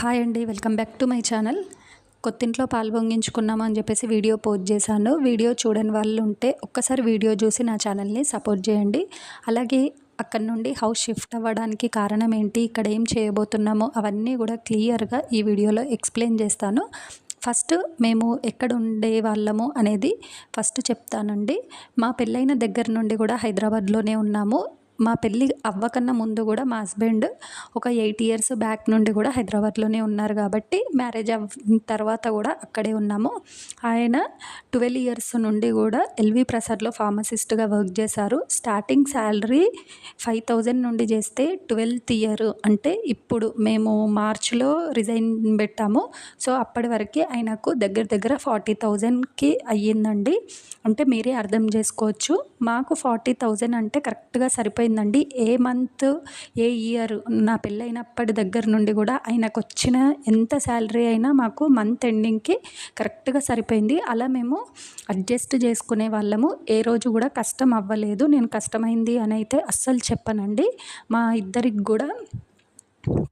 Hi అండి welcome back to my channel. కొత్తింట్లో పాలు పొంగించుకున్నాము అని చెప్పేసి వీడియో పోస్ట్ చేశాను. వీడియో చూడని వాళ్ళు ఉంటే ఒక్కసారి వీడియో చూసి నా ఛానల్ని సపోర్ట్ చేయండి. అలాగే అక్కడ నుండి హౌస్ షిఫ్ట్ అవ్వడానికి కారణం ఏంటి ఇక్కడ ఏం చేయబోతున్నామో అవన్నీ కూడా క్లియర్గా ఈ వీడియోలో ఎక్స్ప్లెయిన్ చేస్తాను. ఫస్ట్ మేము ఎక్కడ ఉండే వాళ్ళము అనేది ఫస్ట్ చెప్తానండి. మా పెళ్ళైన దగ్గర నుండి కూడా హైదరాబాద్లోనే ఉన్నాము. మా పెళ్ళి అవ్వకన్నా ముందు కూడా మా హస్బెండ్ ఒక ఎయిట్ ఇయర్స్ బ్యాక్ నుండి కూడా హైదరాబాద్లోనే ఉన్నారు కాబట్టి మ్యారేజ్ అవ్వ తర్వాత కూడా అక్కడే ఉన్నాము. ఆయన ట్వెల్వ్ ఇయర్స్ నుండి కూడా ఎల్వి ప్రసాద్లో ఫార్మసిస్ట్గా వర్క్ చేశారు. స్టార్టింగ్ శాలరీ ఫైవ్ థౌజండ్ నుండి చేస్తే ట్వెల్త్ ఇయర్ అంటే ఇప్పుడు మేము మార్చిలో రిజైన్ పెట్టాము. సో అప్పటి వరకు ఆయనకు దగ్గర దగ్గర ఫార్టీ థౌజండ్కి అయ్యిందండి. అంటే మీరే అర్థం చేసుకోవచ్చు. మాకు ఫార్టీ థౌజండ్ అంటే కరెక్ట్గా అయిపోయిందండి ఏ మంత్ ఏ ఇయర్ నా పెళ్ళైనప్పటి దగ్గర నుండి కూడా ఆయనకు వచ్చిన ఎంత శాలరీ అయినా మాకు మంత్ ఎండింగ్కి కరెక్ట్గా సరిపోయింది. అలా మేము అడ్జస్ట్ చేసుకునే వాళ్ళము. ఏ రోజు కూడా కష్టం అవ్వలేదు. నేను కష్టమైంది అని అయితే అస్సలు చెప్పనండి. మా ఇద్దరికి కూడా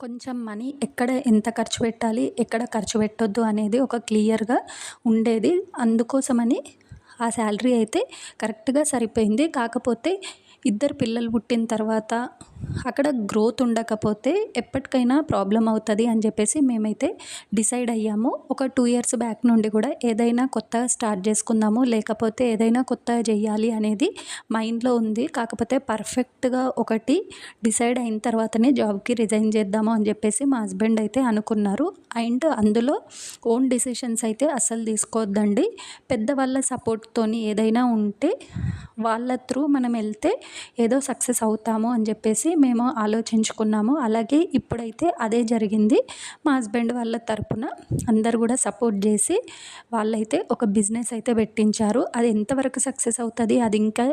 కొంచెం మనీ ఎక్కడ ఎంత ఖర్చు పెట్టాలి ఎక్కడ ఖర్చు పెట్టొద్దు అనేది ఒక క్లియర్గా ఉండేది. అందుకోసమని ఆ శాలరీ అయితే కరెక్ట్గా సరిపోయింది. కాకపోతే ఇద్దరు పిల్లలు పుట్టిన తర్వాత అక్కడ గ్రోత్ ఉండకపోతే ఎప్పటికైనా ప్రాబ్లం అవుతుంది అని చెప్పేసి మేమైతే డిసైడ్ అయ్యాము. ఒక టూ ఇయర్స్ బ్యాక్ నుండి కూడా ఏదైనా కొత్తగా స్టార్ట్ చేసుకుందాము లేకపోతే ఏదైనా కొత్తగా చేయాలి అనేది మైండ్లో ఉంది. కాకపోతే పర్ఫెక్ట్గా ఒకటి డిసైడ్ అయిన తర్వాతనే జాబ్కి రిజైన్ చేద్దాము అని చెప్పేసి మా హస్బెండ్ అయితే అనుకున్నారు. అండ్ అందులో ఓన్ డిసిషన్స్ అయితే అస్సలు తీసుకోవద్దండి. పెద్దవాళ్ళ సపోర్ట్తోని ఏదైనా ఉంటే వాళ్ళ త్రూ మనం వెళ్తే ఏదో సక్సెస్ అవుతాము అని చెప్పేసి మేము ఆలోచించుకున్నాము. అలాగే ఇప్పుడైతే అదే జరిగింది. మా హస్బెండ్ వాళ్ళ తరపున అందరు కూడా సపోర్ట్ చేసి వాళ్ళైతే ఒక బిజినెస్ అయితే పెట్టించారు. అది ఎంతవరకు సక్సెస్ అవుతుంది అది ఇంకా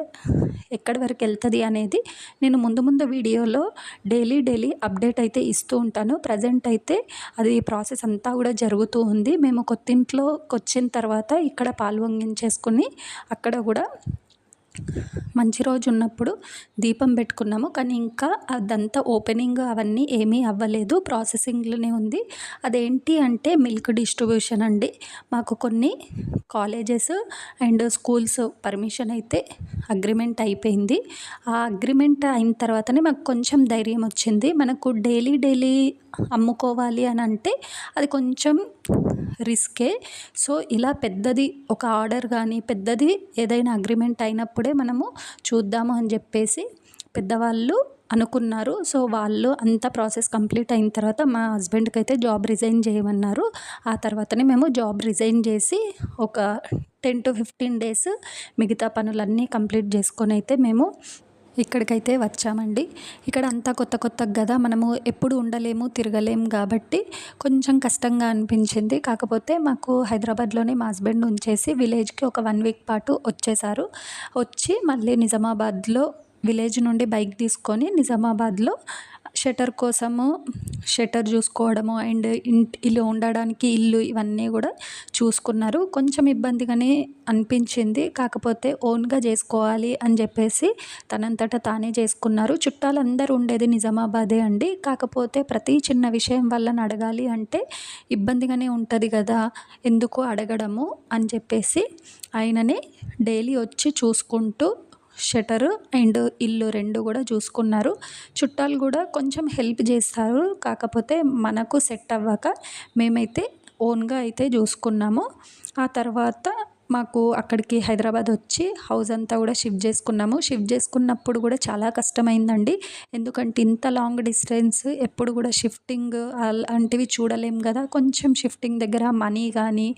ఎక్కడి వరకు వెళ్తుంది అనేది నేను ముందు ముందు వీడియోలో డైలీ డైలీ అప్డేట్ అయితే ఇస్తూ ఉంటాను. ప్రజెంట్ అయితే అది ప్రాసెస్ అంతా కూడా జరుగుతూ ఉంది. మేము కొత్తింట్లోకి వచ్చిన తర్వాత ఇక్కడ పాల్వంగించేసుకుని అక్కడ కూడా మంచి రోజు ఉన్నప్పుడు దీపం పెట్టుకున్నాము. కానీ ఇంకా అదంతా ఓపెనింగ్ అవన్నీ ఏమీ అవ్వలేదు. ప్రాసెసింగ్లోనే ఉంది. అదేంటి అంటే మిల్క్ డిస్ట్రిబ్యూషన్ అండి. మాకు కొన్ని కాలేజెస్ అండ్ స్కూల్స్ పర్మిషన్ అయితే అగ్రిమెంట్ అయిపోయింది. ఆ అగ్రిమెంట్ అయిన తర్వాతనే మాకు కొంచెం ధైర్యం వచ్చింది. మనకు డైలీ డైలీ అమ్ముకోవాలి అని అంటే అది కొంచెం రిస్కే. సో ఇలా పెద్దది ఒక ఆర్డర్ కానీ పెద్దది ఏదైనా అగ్రిమెంట్ అయినప్పుడే మనము చూద్దాము అని చెప్పేసి పెద్దవాళ్ళు అనుకున్నారు. సో వాళ్ళు అంత ప్రాసెస్ కంప్లీట్ అయిన తర్వాత మా హస్బెండ్కి అయితే జాబ్ రిజైన్ చేయమన్నారు. ఆ తర్వాతనే మేము జాబ్ రిజైన్ చేసి ఒక టెన్ టు ఫిఫ్టీన్ డేస్ మిగతా పనులన్నీ కంప్లీట్ చేసుకొని అయితే మేము ఇక్కడికైతే వచ్చామండి. ఇక్కడ అంతా కొత్త కొత్త కదా మనము ఎప్పుడు ఉండలేము తిరగలేము కాబట్టి కొంచెం కష్టంగా అనిపించింది. కాకపోతే మాకు హైదరాబాద్లోనే మా హస్బెండ్ ఉంచేసి విలేజ్కి ఒక వన్ వీక్ పాటు వచ్చేసారు. వచ్చి మళ్ళీ నిజామాబాద్లో విలేజ్ నుండి బైక్ తీసుకొని నిజామాబాద్లో షటర్ కోసము షటర్ చూసుకోవడము అండ్ ఇంటి ఇల్లు ఉండడానికి ఇల్లు ఇవన్నీ కూడా చూసుకున్నారు. కొంచెం ఇబ్బందిగానే అనిపించింది. కాకపోతే ఓన్గా చేసుకోవాలి అని చెప్పేసి తనంతట తానే చేసుకున్నారు. చుట్టాలందరూ ఉండేది నిజామాబాదే అండి. కాకపోతే ప్రతి చిన్న విషయం వల్ల అడగాలి అంటే ఇబ్బందిగానే ఉంటుంది కదా ఎందుకు అడగడము అని చెప్పేసి ఆయనని డైలీ వచ్చి చూసుకుంటూ షటరు అండ్ ఇల్లు రెండు కూడా చూసుకున్నారు. చుట్టాలు కూడా కొంచెం హెల్ప్ చేస్తారు. కాకపోతే మనకు సెట్ అవ్వక మేమైతే ఓన్గా అయితే చూసుకున్నాము. ఆ తర్వాత మాకు అక్కడికి హైదరాబాద్ వచ్చి హౌస్ అంతా కూడా షిఫ్ట్ చేసుకున్నాము. షిఫ్ట్ చేసుకున్నప్పుడు కూడా చాలా కష్టమైందండి. ఎందుకంటే ఇంత లాంగ్ డిస్టెన్స్ ఎప్పుడు కూడా షిఫ్టింగ్ అలాంటివి చూడలేము కదా. కొంచెం షిఫ్టింగ్ దగ్గర మనీ కానీ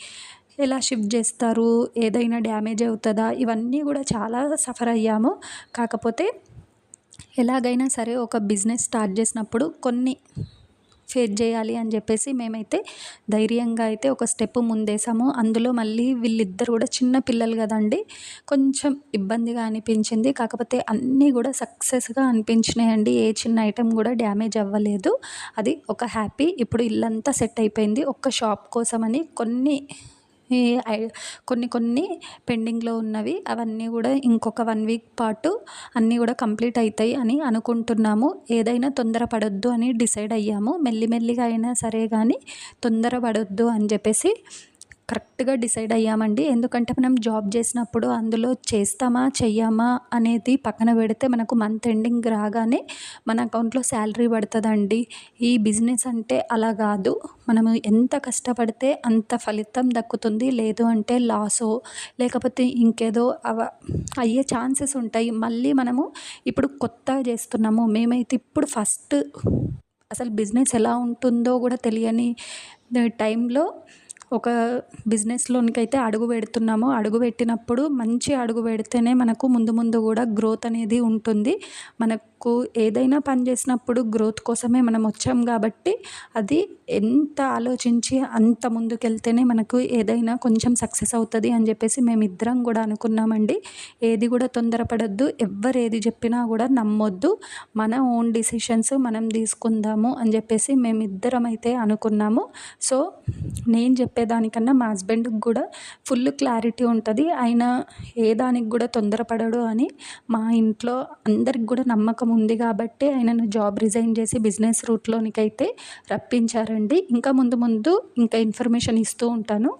ఎలా షిఫ్ట్ చేస్తారు? ఏదైనా డ్యామేజ్ అవుతుందా? ఇవన్నీ కూడా చాలా సఫర్ అయ్యాము. కాకపోతే ఎలాగైనా సరే ఒక బిజినెస్ స్టార్ట్ చేసినప్పుడు కొన్ని ఫేస్ చేయాలి అని చెప్పేసి మేమైతే ధైర్యంగా అయితే ఒక స్టెప్ ముందేసాము. అందులో మళ్ళీ వీళ్ళిద్దరు కూడా చిన్న పిల్లలు కదండి కొంచెం ఇబ్బందిగా అనిపించింది. కాకపోతే అన్నీ కూడా సక్సెస్గా అనిపించినాయండి. ఏ చిన్న ఐటెం కూడా డ్యామేజ్ అవ్వలేదు. అది ఒక హ్యాపీ ఇప్పుడు ఇల్లంతా సెట్ అయిపోయింది. ఒక్క షాప్ కోసమని కొన్ని ఈ కొన్ని కొన్ని పెండింగ్లో ఉన్నవి అవన్నీ కూడా ఇంకొక వన్ వీక్ పాటు అన్నీ కూడా కంప్లీట్ అవుతాయి అని అనుకుంటున్నాము. ఏదైనా తొందరపడొద్దు అని డిసైడ్ అయ్యాము. మెల్లిమెల్లిగా అయినా సరే కానీ తొందరపడొద్దు అని చెప్పేసి కరెక్ట్గా డిసైడ్ అయ్యామండి. ఎందుకంటే మనం జాబ్ చేసినప్పుడు అందులో చేస్తామా చెయ్యమా అనేది పక్కన పెడితే మనకు మంత్ ఎండింగ్ రాగానే మన అకౌంట్లో శాలరీ పడుతుందండి. ఈ బిజినెస్ అంటే అలా కాదు. మనము ఎంత కష్టపడితే అంత ఫలితం దక్కుతుంది. లేదు అంటే లాసో లేకపోతే ఇంకేదో అవ అయ్యే ఛాన్సెస్ ఉంటాయి. మళ్ళీ మనము ఇప్పుడు కొత్తగా చేస్తున్నాము. మేమైతే ఇప్పుడు ఫస్ట్ అసలు బిజినెస్ ఎలా ఉంటుందో కూడా తెలియని టైంలో ఒక బిజినెస్లోనికి అయితే అడుగు పెడుతున్నాము. అడుగు పెట్టినప్పుడు మంచి అడుగు పెడితేనే మనకు ముందు ముందు కూడా గ్రోత్ అనేది ఉంటుంది. మనకు ఏదైనా పని చేసినప్పుడు గ్రోత్ కోసమే మనం వచ్చాం కాబట్టి అది ఎంత ఆలోచించి అంత ముందుకెళ్తేనే మనకు ఏదైనా కొంచెం సక్సెస్ అవుతుంది అని చెప్పేసి మేమిద్దరం కూడా అనుకున్నామండి. ఏది కూడా తొందరపడద్దు ఎవ్వరు ఏది చెప్పినా కూడా నమ్మొద్దు. మన ఓన్ డిసిషన్స్ మనం తీసుకుందాము అని చెప్పేసి మేమిద్దరం అయితే అనుకున్నాము. సో నేను చెప్పేదానికన్నా మా హస్బెండ్కి కూడా ఫుల్ క్లారిటీ ఉంటుంది. ఆయన ఏ దానికి కూడా తొందరపడడు అని మా ఇంట్లో అందరికి కూడా నమ్మకం ఉంది కాబట్టి ఆయనను జాబ్ రిజైన్ చేసి బిజినెస్ రూట్లోనికైతే రప్పించారండి. ఇంకా ముందు ముందు ఇంకా ఇన్ఫర్మేషన్ ఇస్తూ ఉంటాను.